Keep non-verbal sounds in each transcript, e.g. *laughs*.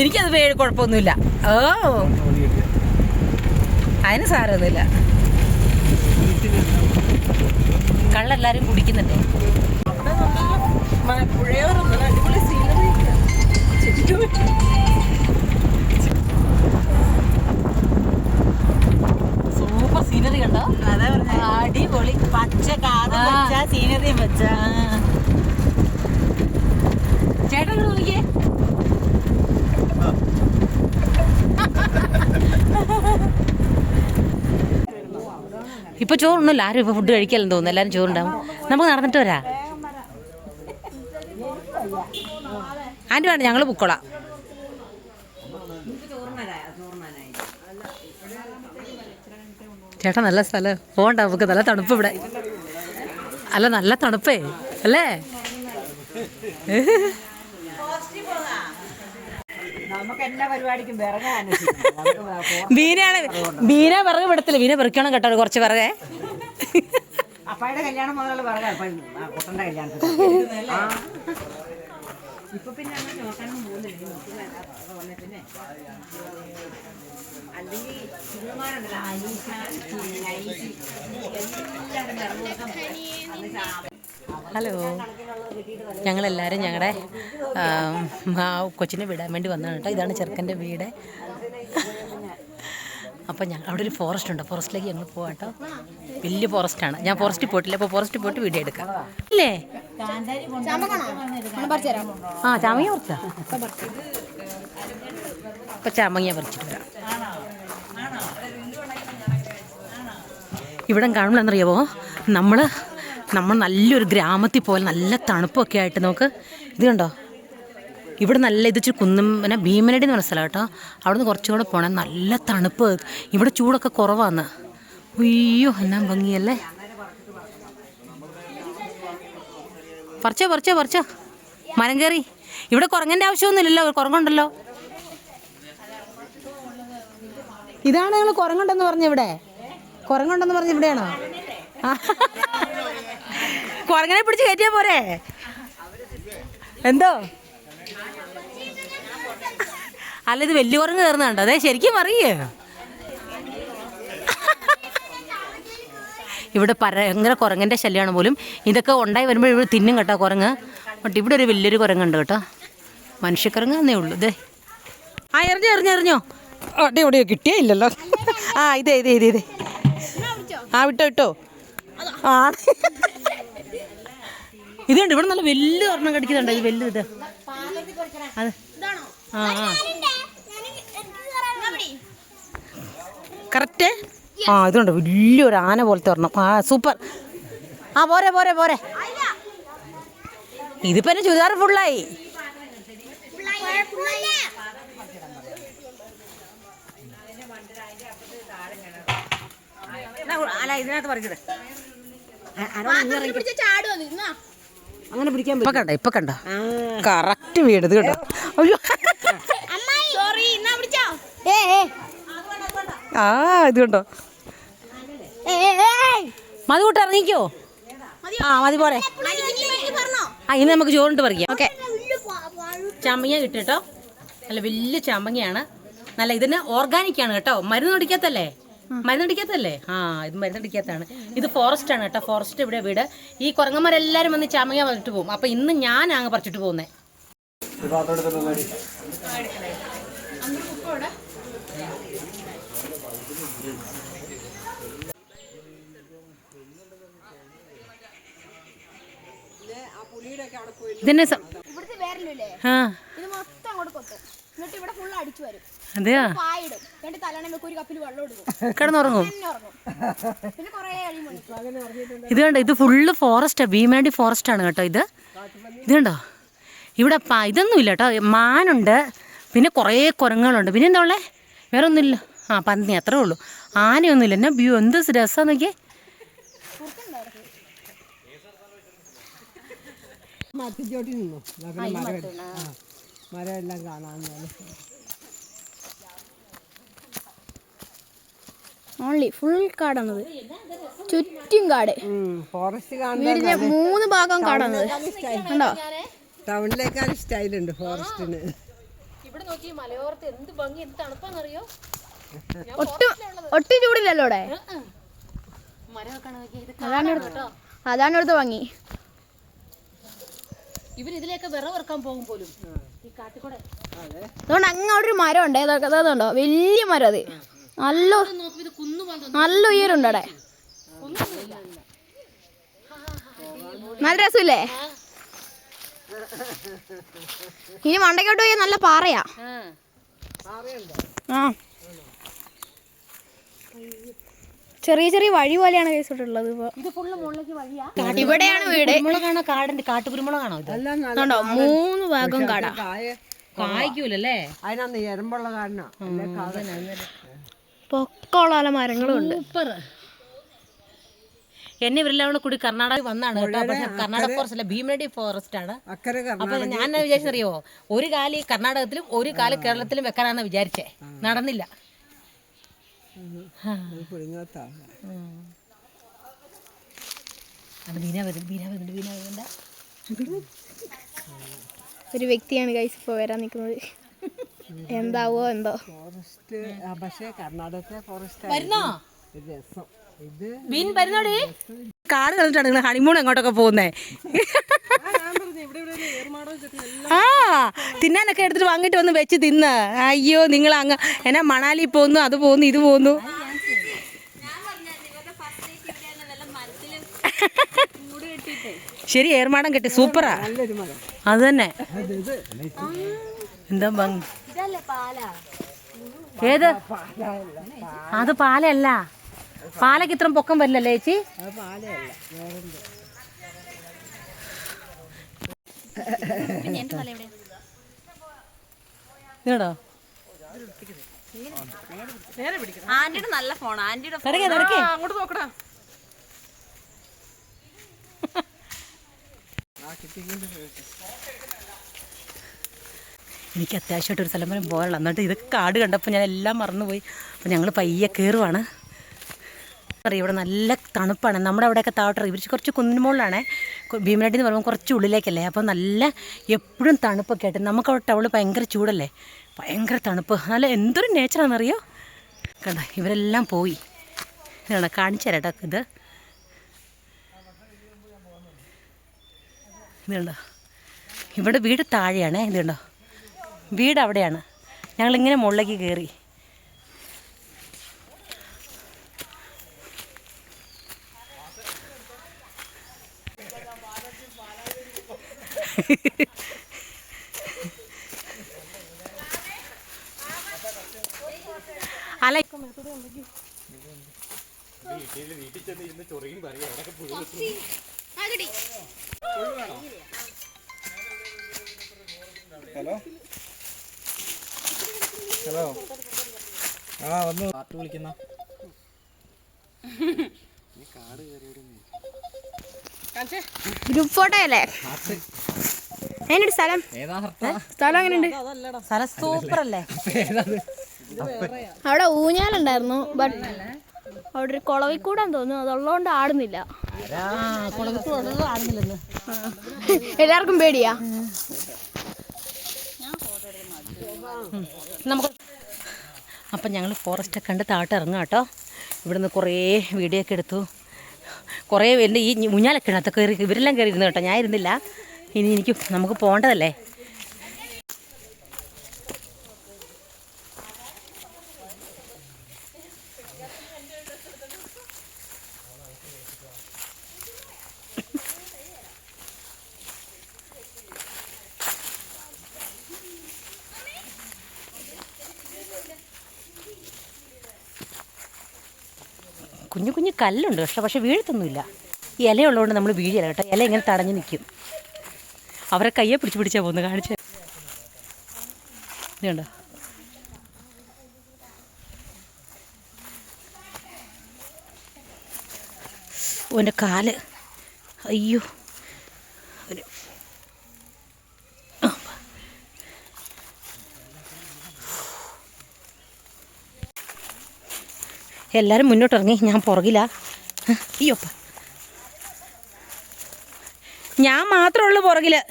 എനിക്കത് പേര് കുഴപ്പമൊന്നുമില്ല. ഓ. അതിന് സാരമൊന്നുമില്ല. കള്ളെല്ലാരും കുടിക്കുന്നുണ്ട്? സൂപ്പർ സീനറി കണ്ടോ? അതാ പറഞ്ഞ. അടിപൊളി. പച്ച കാത പച്ച സീനറിയും വെച്ച ചേട്ടൻ ഇങ്ങോട്ട് നോക്കിയേ ഇപ്പൊ ചോറുണ്ടല്ലോ ആരും ഇപ്പൊ ഫുഡ് കഴിക്കലെന്ന് തോന്നുന്നു. എല്ലാരും ചോറുണ്ടാവും. നമുക്ക് നടന്നിട്ട് വരാ. ആന്റി വേണ്ട ഞങ്ങൾ പൊക്കോളാം. ചേട്ടാ നല്ല സ്ഥലം. പോകണ്ട നമുക്ക് നല്ല തണുപ്പ് ഇവിടെ. അല്ല നല്ല തണുപ്പേ അല്ലേ നമുക്ക് എല്ലാ പരിപാടിക്കും വിറകാണ് ബീനയാണ് ബീന വിറക് വിടത്തില്ല. ബീന പെറുക്കണം കേട്ടോ കുറച്ച് വിറകെ. അപ്പായുടെ കല്യാണം മുതലുള്ള ആ കുട്ടന്റെ കല്യാണത്തിന്. *laughs* ഇപ്പൊ പിന്നെ അങ്ങനെ നോക്കാനൊന്നും പോകുന്നില്ല? വന്നേ പിന്നെ. അല്ലെങ്കിൽ അനീഷ എല്ലാവരും വിറക് ഹലോ. ഞങ്ങളെല്ലാവരും ഞങ്ങളുടെ ആ കൊച്ചിനെ വിടാൻ വേണ്ടി വന്നതാണ് കേട്ടോ. ഇതാണ് ചെറുക്കന്റെ വീട്. അപ്പം ഞങ്ങൾ അവിടെ ഒരു ഫോറസ്റ്റ് ഉണ്ട്. ഫോറസ്റ്റിലേക്ക് ഞങ്ങൾ പോകാം കേട്ടോ. വലിയ ഫോറസ്റ്റാണ് ഞാൻ ഫോറസ്റ്റിൽ പോയിട്ടില്ല. അപ്പോൾ ഫോറസ്റ്റിൽ പോയിട്ട് വീഡിയോ എടുക്കാം. ഇല്ലേ? ആ ചാമങ്ങ പറിച്ചാ? അപ്പം ചാമങ്ങ പറിച്ചിട്ട് വരാം ഇവിടം കാണുമ്പോൾ എന്നറിയാവോ നമ്മൾ നമ്മൾ നല്ലൊരു ഗ്രാമത്തിൽ പോലെ നല്ല തണുപ്പൊക്കെ ആയിട്ട് നമുക്ക് ഇത് കണ്ടോ? ഇവിടെ നല്ല ഇത് ഇച്ചിരി കുന്നും പിന്നെ ഭീമനടി എന്ന് പറഞ്ഞ സ്ഥലം കേട്ടോ. അവിടുന്ന് കുറച്ചും കൂടെ പോകണം നല്ല തണുപ്പ്. ഇവിടെ ചൂടൊക്കെ കുറവാന്ന്. അയ്യോ എന്നാ ഭംഗിയല്ലേ? പറിച്ചോ പറിച്ചോ പറിച്ചോ. മരം കയറി. ഇവിടെ കുറങ്ങന്റെ ആവശ്യമൊന്നുമില്ലല്ലോ. കുറങ്ങുണ്ടല്ലോ ഇതാണ് നിങ്ങൾ കുറങ്ങുണ്ടെന്ന് പറഞ്ഞ ഇവിടെ. കുറങ്ങുണ്ടെന്ന് പറഞ്ഞ ഇവിടെയാണോ? ആ. കുറങ്ങനെ പിടിച്ച് കയറ്റിയാ പോരെ? എന്തോ? അല്ല ഇത് വലിയ കുറങ്ങ് കയറുന്നുണ്ടോ അതെ ശരിക്കും അറിയേ ഇവിടെ ഭയങ്കര കുരങ്ങന്റെ ശല്യമാണ് പോലും. ഇതൊക്കെ ഉണ്ടായി വരുമ്പോൾ ഇവിടെ തിന്നും കേട്ടോ കുരങ്ങ്. ബട്ട് ഇവിടെ ഒരു വലിയൊരു കുരങ്ങുണ്ട് കേട്ടോ. മനുഷ്യക്കുരങ്ങ് എന്നേ ഉള്ളൂ. ഇതേ ആ എറിഞ്ഞോ എറിഞ്ഞോ എറിഞ്ഞോ. അവിടെ എവിടെയോ കിട്ടിയേ ഇല്ലല്ലോ. ആ ഇതേ ഇതേ ഇതേ ഇതേ. ആ വിട്ടോ വിട്ടോ. ഇതുണ്ട് ഇവിടെ നല്ല വലിയ ഒരെണ്ണം കടിക്കുന്നുണ്ട്. ഇത് വലിയ ഇത്. അതെ. ആ കറക്റ്റ് ആ ഇതുണ്ട്. വലിയൊരു ആന പോലത്തെ ഒരെണ്ണം. ആ സൂപ്പർ ആ പോരെ പോരെ പോരെ. ഇതിപ്പോ എന്നെ ചുരിദാർ ഫുള്ളായി അല്ല ഇതിനകത്ത് പറിച്ചത്. അങ്ങനെ പിടിക്കാൻ ഇപ്പൊ കണ്ട ഇപ്പൊ കണ്ട? കറക്റ്റ് വീടത് കേട്ടോ അയ്യോ. ആ ഇത് കണ്ടോ? മതി കൂട്ട് ഇറങ്ങിക്കോ? ആ മതി പോരെ. ആ ഇനി നമുക്ക് ചോറിട്ട് പറിക്കാം. ഓക്കെ. ചാമ്പങ്ങ കിട്ടും കേട്ടോ. നല്ല വലിയ ചാമ്പങ്ങയാണ്. നല്ല ഇതിന് ഓർഗാനിക് ആണ് കേട്ടോ. മരുന്ന് അടിക്കാത്തല്ലേ മരുന്ന് അടിക്കാത്തല്ലേ ആ ഇത് മരുന്നടിക്കാത്താണ് ഇത് ഫോറസ്റ്റ് ആണ് കേട്ടോ. ഫോറസ്റ്റ് ഇവിടെ വീട്. ഈ കുരങ്ങന്മാരെല്ലാരും വന്ന് ചാമ്പങ്ങ വന്നിട്ട് പോകും. അപ്പൊ ഇന്ന് ഞാൻ അങ്ങ് പറിച്ചിട്ട് പോകുന്നേ. വേറല്ലേ ആ എന്നിട്ട് ഇവിടെ ഫുൾ അടിച്ചു വരും. അതെയാ? പായിടും. എന്നിട്ട് തലണ വെക്കും ഒരു കപ്പിൽ വെള്ളം എടുക്കും. കിടന്നുറങ്ങും. പിന്നെ കുറേ ഇത് കണ്ടോ? ഇത് ഫുള്ള് ഫോറസ്റ്റാ ഭീമാണ്ടി ഫോറസ്റ്റ് ആണ് കേട്ടോ ഇത്. ഇത് കണ്ടോ? ഇവിടെ പ- ഇതൊന്നുമില്ല കേട്ടോ. മാനുണ്ട്. പിന്നെ കുറേ കുരങ്ങുകളുണ്ട്. പിന്നെ എന്താ ഉള്ളേ? വേറെ ഒന്നുമില്ല ആ പന്നി അത്രേ ഉള്ളൂ. ആനയൊന്നുമില്ല. എന്നാ വ്യൂ എന്ത് രസം നോക്കിയേ. മത്തിച്ചോട്ടി നിന്നു. മരം എല്ലാം കാണാൻ ഓൺലി ഫുൾ കാടാണത്. ചുറ്റും കാട്. ഫോറസ്റ്റ് വീടിന്റെ മൂന്ന് ഭാഗം കാടാണത്. കണ്ടോ? ടൗണിലേക്കാൾ സ്റ്റൈലുണ്ട് ഫോറസ്റ്റിന് ഇവിടെ നോക്കി മലയോരത്ത് എന്ത് ഭംഗി എന്ത് തണുപ്പാന്നറിയോ? ഒട്ടും ഒട്ടും ചൂടില്ലല്ലോ ഇവിടെ അതാണ് അതാണ് ഇവിടുത്തെ ഭംഗി. ഇവരിതിലേക്ക് വിറവിറക്കാൻ പോകും പോലും. അതുകൊണ്ട് അങ്ങോട്ട് ഒരു മരം ഉണ്ട് ഏതൊക്കെ അതുണ്ടോ വലിയ മരം അത്. നല്ല നോക്കി ഇത് കുന്നു പോലെ നല്ല ഉയരുണ്ട് അവിടെ. നല്ല രസമില്ലേ? ഇനി മണ്ടയ്ക്കോട്ട് പോയി നല്ല പാറയാ. ആ. ചെറിയ ചെറിയ വഴി പോലെയാണ് കേസിട്ടുള്ളത് ഇപ്പൊ. ഇത് ഫുള്ള് മുകളിലേക്ക് വഴിയാ? ഇവിടെയാണ് വീട്. കുരുമുളകാണോ? കാടിന്റെ കാട്ടുകുരുമുളകാണോ ഇത്? കണ്ടോ മൂന്ന് ഭാഗം കാടാ. കായ കായ്ക്കൂലല്ലേ? അതിനന്ന് എരമ്പുള്ള പൊക്കമുള്ള മരങ്ങളും ഉണ്ട്. സൂപ്പർ എന്നെ ഇവരെല്ലാം കൂടെ കൂടി കർണാടക വന്നാണ് കേട്ടോ. പക്ഷെ കർണാടക ഫോറസ്റ്റ് അല്ല ഭീമനടി ഫോറസ്റ്റ് ആണ്. അക്കരെ അപ്പൊ ഞാൻ വിചാരിച്ചറിയോ ഒരു കാൽ കർണാടകത്തിലും ഒരു കാൽ കേരളത്തിലും വെക്കാനാണ് വിചാരിച്ചേ. നടന്നില്ല. അത് ബീന വരും ബീന വരുന്നുണ്ട് ബീന വരുന്നുണ്ട്. ഒരു വ്യക്തിയാണ് ഗൈസ് ഇപ്പോ വരാൻ നിൽക്കുന്നത്. എന്താവോ എന്തോ. ഫോറസ്റ്റ് പക്ഷേ കർണാടകത്തിലെ ഫോറസ്റ്റ് വരുന്നോ? രസം. ഇത് ബീൻ വരുന്നോടി? നിങ്ങൾ ഹണിമൂൺ എങ്ങോട്ടൊക്കെ പോകുന്നേ? ആ തിന്നാനൊക്കെ എടുത്തിട്ട് വാങ്ങിട്ട് വന്ന് വെച്ച് തിന്ന്. അയ്യോ നിങ്ങൾ അങ്ങ് എന്നാ മണാലി പോന്നു അത് പോന്നു ഇത് പോന്നു. ശരി ഏർമാടം കെട്ടി. സൂപ്പറാ. അത് തന്നെ. എന്താ ഭംഗി ഏത്? അത് പാലല്ല. പാലക്ക് ഇത്രയും പൊക്കം വരില്ലല്ലേ ചേച്ചി? ആന്റിയുടെ നല്ല ഫോൺ. ആന്റിയുടെ അങ്ങോട്ട് നോക്കടാ. എനിക്ക് അത്യാവശ്യമായിട്ട് ഒരു സ്ഥലം വരെ പോകാനുള്ള. എന്നിട്ട് ഇത് കാട് കണ്ടപ്പോൾ ഞാൻ എല്ലാം മറന്നുപോയി. അപ്പോൾ ഞങ്ങൾ പയ്യെ കയറുവാണ്. അറിയാം ഇവിടെ നല്ല തണുപ്പാണ്. നമ്മുടെ അവിടെയൊക്കെ താവട്ടറി ഇവർ കുറച്ച് കുന്നിന് മുകളിലാണേ. ഭീമനാട്ടി എന്ന് പറയുമ്പോൾ കുറച്ച് ഉള്ളിലേക്കല്ലേ? അപ്പോൾ നല്ല എപ്പോഴും തണുപ്പൊക്കെ ആയിട്ട് നമുക്ക് അവിടെ ടൗണിൽ ഭയങ്കര ചൂടല്ലേ? ഭയങ്കര തണുപ്പ്. നല്ല എന്തൊരു നേച്ചറാണെന്നറിയോ കണ്ട ഇവരെല്ലാം പോയി. ഇതാണ് കാണിച്ചു തരാം ഇത്. ഇതുണ്ടോ? ഇവിടെ വീട് താഴെയാണേ ഇതുണ്ടോ? വീട് അവിടെയാണ്. ഞങ്ങളിങ്ങനെ മുകളിലേക്ക് കയറി അല്ല ഹലോ ഹലോ ആ വന്നു പാട്ട് വിളിക്കുന്ന ഗ്രൂപ്പ് ഫോട്ടോ അല്ലേ അതിനൊരു സ്ഥലം സ്ഥലം എങ്ങനെയുണ്ട് സ്ഥലം സൂപ്പർ അല്ലേ അവിടെ ഊഞ്ഞാലുണ്ടായിരുന്നു ബട്ട് അവിടെ ഒരു കുളവിൽ കൂടാൻ തോന്നുന്നു. അതുള്ളതുകൊണ്ട് ആടുന്നില്ല. *laughs* എല്ലാവർക്കും പേടിയാ? നമുക്ക് അപ്പം ഞങ്ങൾ ഫോറസ്റ്റ് കണ്ട് താഴോട്ട് ഇറങ്ങാം കേട്ടോ. ഇവിടുന്ന് കുറേ വീഡിയോ ഒക്കെ എടുത്തു. കുറേ എന്റെ ഈ മുഞ്ഞാലൊക്കെ ഉണ്ട് അതൊക്കെ കയറി ഇവരെല്ലാം കയറി ഇരുന്നു കേട്ടോ. ഞാൻ ഇരുന്നില്ല. ഇനി എനിക്ക് നമുക്ക് പോകേണ്ടതല്ലേ? കുഞ്ഞു കുഞ്ഞു കല്ലുണ്ട് പക്ഷെ പക്ഷെ വീഴത്തൊന്നുമില്ല. ഈ ഇലയുള്ളതുകൊണ്ട് നമ്മൾ വീഴില്ല കേട്ടോ. ഇല ഇങ്ങനെ തടഞ്ഞു നിൽക്കും. അവരെ കയ്യെ പിടിച്ച് പിടിച്ചാൽ പോകുന്നു കാണിച്ച് ഇതുണ്ടോ? ഓന്റെ കാൽ. അയ്യോ. എല്ലാവരും മുന്നോട്ടിറങ്ങി. ഞാൻ പുറകിലാ. അയ്യോപ്പ ഞാൻ മാത്രമേ ഉള്ളൂ പുറകിൽ.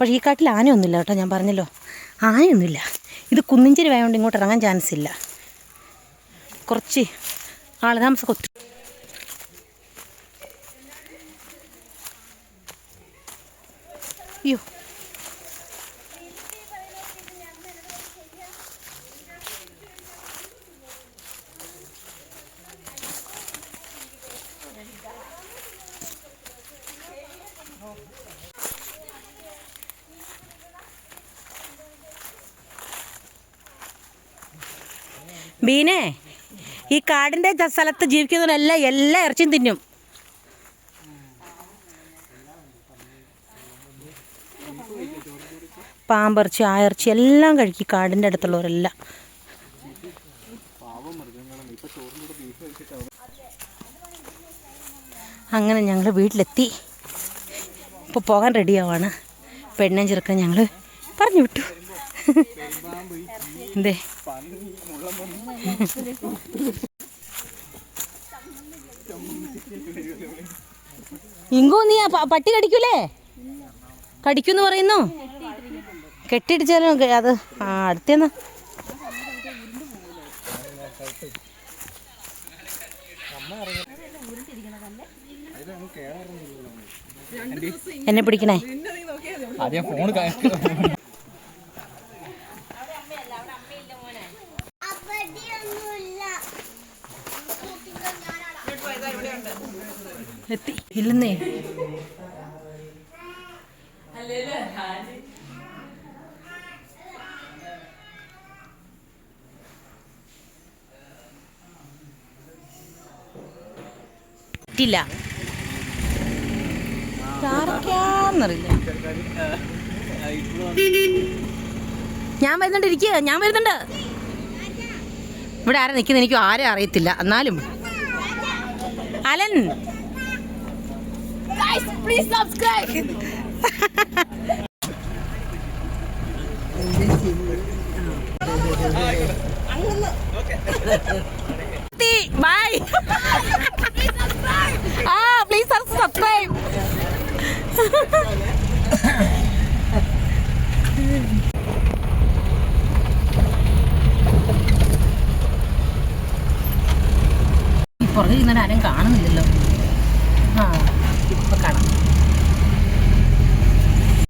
പക്ഷേ ഈ കാട്ടിൽ ആനയൊന്നുമില്ല കേട്ടോ ഞാൻ പറഞ്ഞല്ലോ. ആനയൊന്നുമില്ല. ഇത് കുന്നിഞ്ചേരി ആയതുകൊണ്ട് ഇങ്ങോട്ട് ഇറങ്ങാൻ ചാൻസ് ഇല്ല. കുറച്ച് ആൾ താമസം ഒത്തിരി അയ്യോ. ബീനെ ഈ കാടിന്റെ സ്ഥലത്ത് ജീവിക്കുന്നവരെല്ലാം എല്ലാ ഇറച്ചിയും തിന്നും. പാമ്പിറച്ചി ആയിറച്ചി എല്ലാം കഴിക്കും കാടിന്റെ അടുത്തുള്ളവരെല്ലാം. അങ്ങനെ ഞങ്ങൾ വീട്ടിലെത്തി. ഇപ്പോൾ പോകാൻ റെഡിയാവാണ് പെണ്ണും ചെറുക്കൻ ഞങ്ങൾ പറഞ്ഞു വിട്ടു. ഇങ്കോ നീ പട്ടി കടിക്കൂലേ? കടിക്കൂന്ന് പറയുന്നു? കെട്ടിടിച്ചാലും അത് ആ അടുത്തേന്ന്. എന്നെ പിടിക്കണേ. ഫോൺ എത്തി ഇല്ലെന്നേ. പറ്റില്ല ഞാൻ വരുന്നുണ്ട് ഇരിക്കുക ഞാൻ വരുന്നുണ്ട്. ഇവിടെ ആരാ നിൽക്കുന്നത് എനിക്ക് ആരും അറിയത്തില്ല. എന്നാലും. അലൻ. പ്ലീസ് സബ്സ്ക്രൈബ് ബൈ ആ പ്ലീസ് സബ്സ്ക്രൈബ് പുറകെ ഇന്നലെ ആരും കാണുന്നില്ലല്ലോ. ആ ഇപ്പൊ കാണാം